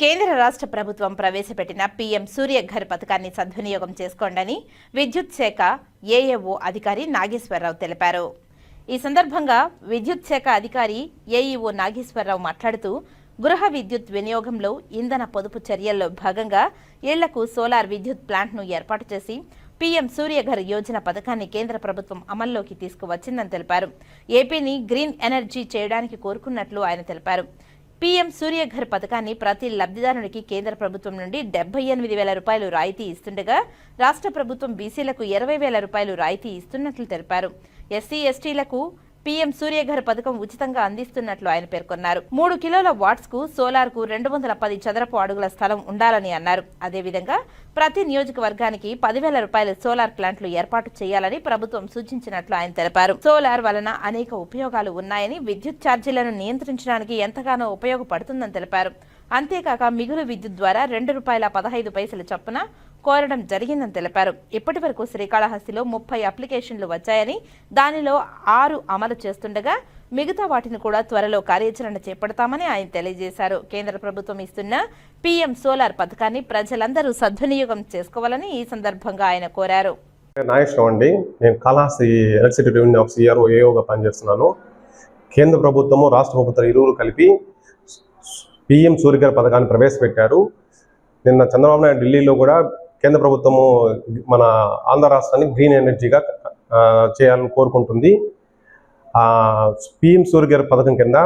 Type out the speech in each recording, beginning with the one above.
కేంద్ర రాష్ట్ర ప్రభుత్వం ప్రవేశపెట్టిన పీఎం సూర్యఘర్ పథకాన్ని సద్వినియోగం చేసుకోండని విద్యుత్ శాఖ ఏఏఓ అధికారి నాగేశ్వరరావు తెలిపారు. ఈ సందర్భంగా విద్యుత్ శాఖ అధికారి ఏఈఓ నాగేశ్వరరావు మాట్లాడుతూ గృహ విద్యుత్ వినియోగంలో ఇంధన పొదుపు చర్యల్లో భాగంగా ఇళ్ళకు సోలార్ విద్యుత్ ప్లాంట్ను ఏర్పాటు చేసి పీఎం సూర్యఘర్ యోజన పథకాన్ని కేంద్ర ప్రభుత్వం అమల్లోకి తీసుకువచ్చిందని తెలిపారు. ఏపీని గ్రీన్ ఎనర్జీ చేయడానికి కోరుకున్నట్లు ఆయన తెలిపారు. పీఎం సూర్యఘర్ పథకాన్ని ప్రతి లబ్ధిదారునికి కేంద్ర ప్రభుత్వం నుండి డెబ్బై ఎనిమిది వేల రూపాయలు రాయితీ ఇస్తుండగా రాష్ట్ర ప్రభుత్వం బీసీలకు ఇరవై వేల రూపాయలు రాయితీ ఇస్తున్నట్లు తెలిపారు. ఎస్సీ ఎస్టీలకు పీఎం సూర్యఘర్ పథకం ఉచితంగా అందిస్తున్నట్లు ఆయన పేర్కొన్నారు. మూడు కిలోల వాట్స్కు సోలార్కు రెండు వందల పది చదరపు అడుగుల స్థలం ఉండాలని అన్నారు. అదేవిధంగా ప్రతి నియోజకవర్గానికి పదివేల రూపాయల సోలార్ ప్లాంట్లు ఏర్పాటు చేయాలని ప్రభుత్వం సూచించినట్లు ఆయన తెలిపారు. సోలార్ వలన అనేక ఉపయోగాలు ఉన్నాయని విద్యుత్ ఛార్జీలను నియంత్రించడానికి ఎంతగానో ఉపయోగపడుతుందని తెలిపారు. అంతేకాక మిగులు విద్యుత్ ద్వారా రెండు రూపాయల పదహైదు పైసల చొప్పున కోరడం జరిగిందని తెలిపారు. ఇప్పటి వరకు శ్రీకాళహస్తిలో ముప్పై అప్లికేషన్లు వచ్చాయని దానిలో ఆరు అమలు చేస్తుండగా మిగతా వాటిని కూడా త్వరలో కార్యాచరణ చేపడతామని ఆయన తెలియజేశారు. కేంద్ర ప్రభుత్వం ఇస్తున్న పీఎం సోలార్ పథకాన్ని ప్రజలందరూ సద్వినియోగం చేసుకోవాలని ఈ సందర్భంగా ఆయన కోరారు. నాగేశ్వరం అండి నేను Kalahasti electricity revenue of CRO ఏఓగా పనిచేస్తున్నాను. కేంద్ర ప్రభుత్వము రాష్ట్ర ప్రభుత్వం ఇరువురు కలిపి పిఎం సూర్యగారి పథకాన్ని ప్రవేశపెట్టారు. నిన్న చంద్రబాబు నాయుడు ఢిల్లీలో కూడా కేంద్ర ప్రభుత్వము మన ఆంధ్ర రాష్ట్రాన్ని గ్రీన్ ఎనర్జీగా చేయాలని కోరుకుంటుంది. పిఎం సూర్యగారి పథకం కింద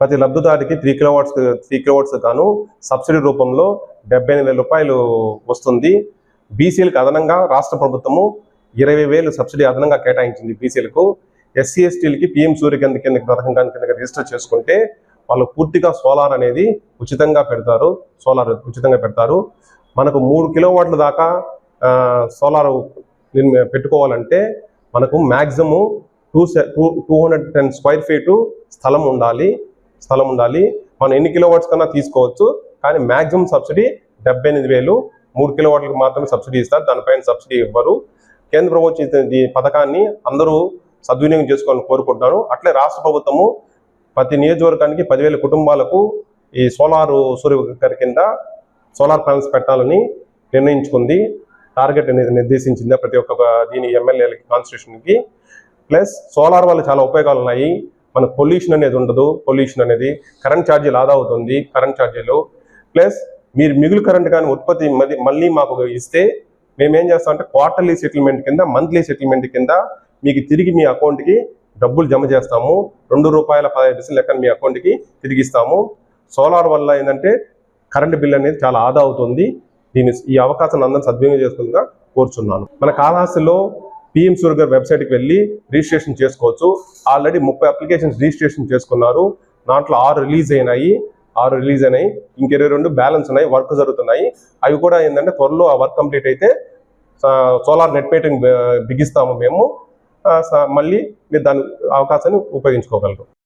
ప్రతి లబ్ధిదారికి త్రీ కిలోవాట్స్ త్రీ కిలోవాట్స్ గాను సబ్సిడీ రూపంలో డెబ్బై ఎనిమిది వేల రూపాయలు వస్తుంది. బీసీలకు అదనంగా రాష్ట్ర ప్రభుత్వము ఇరవై వేలు సబ్సిడీ అదనంగా కేటాయించింది బీసీలకు. ఎస్సీ ఎస్టీలకి పిఎం సూర్య కింద కింద పథకం కింద రిజిస్టర్ చేసుకుంటే వాళ్ళు పూర్తిగా సోలార్ అనేది ఉచితంగా పెడతారు. సోలార్ ఉచితంగా పెడతారు. మనకు మూడు కిలోవాట్ల దాకా సోలార్ పెట్టుకోవాలంటే మనకు maximum two two two hundred ten square feet స్థలం ఉండాలి స్థలం ఉండాలి. మనం ఎన్ని కిలోవాట్స్ కన్నా తీసుకోవచ్చు కానీ మ్యాక్సిమం సబ్సిడీ డెబ్బై ఎనిమిది వేలు. మూడు కిలోవాట్లకు మాత్రమే సబ్సిడీ ఇస్తారు దానిపైన సబ్సిడీ ఇవ్వరు. కేంద్ర ప్రభుత్వం ఇచ్చిన ఈ పథకాన్ని అందరూ సద్వినియోగం చేసుకోవాలని కోరుకుంటున్నాను. అట్లే రాష్ట్ర ప్రభుత్వము ప్రతి నియోజకవర్గానికి పదివేల కుటుంబాలకు ఈ సోలార్ సూర్యకర్ కింద సోలార్ ప్యానల్స్ పెట్టాలని నిర్ణయించుకుంది. టార్గెట్ అనేది నిర్దేశించింది ప్రతి ఒక్క దీని ఎమ్మెల్యేలకి కాన్స్టిట్యూషన్కి. ప్లస్ సోలార్ వల్ల చాలా ఉపయోగాలు ఉన్నాయి. మన పొల్యూషన్ అనేది ఉండదు. పొల్యూషన్ అనేది కరెంట్ ఛార్జీలు ఆదా అవుతుంది. కరెంట్ ఛార్జీలు. ప్లస్ మీరు మిగులు కరెంట్ కానీ ఉత్పత్తి మళ్ళీ మాకు ఇస్తే మేము ఏం చేస్తామంటే క్వార్టర్లీ సెటిల్మెంట్ కింద మంత్లీ సెటిల్మెంట్ కింద మీకు తిరిగి మీ అకౌంట్కి డబ్బులు జమ చేస్తాము. రెండు రూపాయల పదహైదు పైసలు లెక్కన మీ అకౌంట్కి తిరిగి ఇస్తాము సోలార్ వల్ల ఏంటంటే కరెంట్ బిల్ అనేది చాలా ఆదా అవుతుంది. దీని ఈ అవకాశాన్ని అందరం సద్వినియోగం చేసుకుందా కోరుచున్నాను. మన కాళహస్తిలో పిఎం సూర్యగర్ వెబ్సైట్కి వెళ్ళి రిజిస్ట్రేషన్ చేసుకోవచ్చు. ఆల్రెడీ ముప్పై అప్లికేషన్స్ రిజిస్ట్రేషన్ చేసుకున్నారు. దాంట్లో ఆరు రిలీజ్ అయినాయి. ఆరు రిలీజ్ అయినాయి. ఇంక ఇరవై రెండు బ్యాలెన్స్ ఉన్నాయి. వర్క్ జరుగుతున్నాయి. అవి కూడా ఏంటంటే త్వరలో ఆ వర్క్ కంప్లీట్ అయితే సోలార్ నెట్ మీటింగ్ బిగిస్తాము మేము. స- మళ్ళీ మీరు దాని అవకాశాన్ని ఉపయోగించుకోగలరు.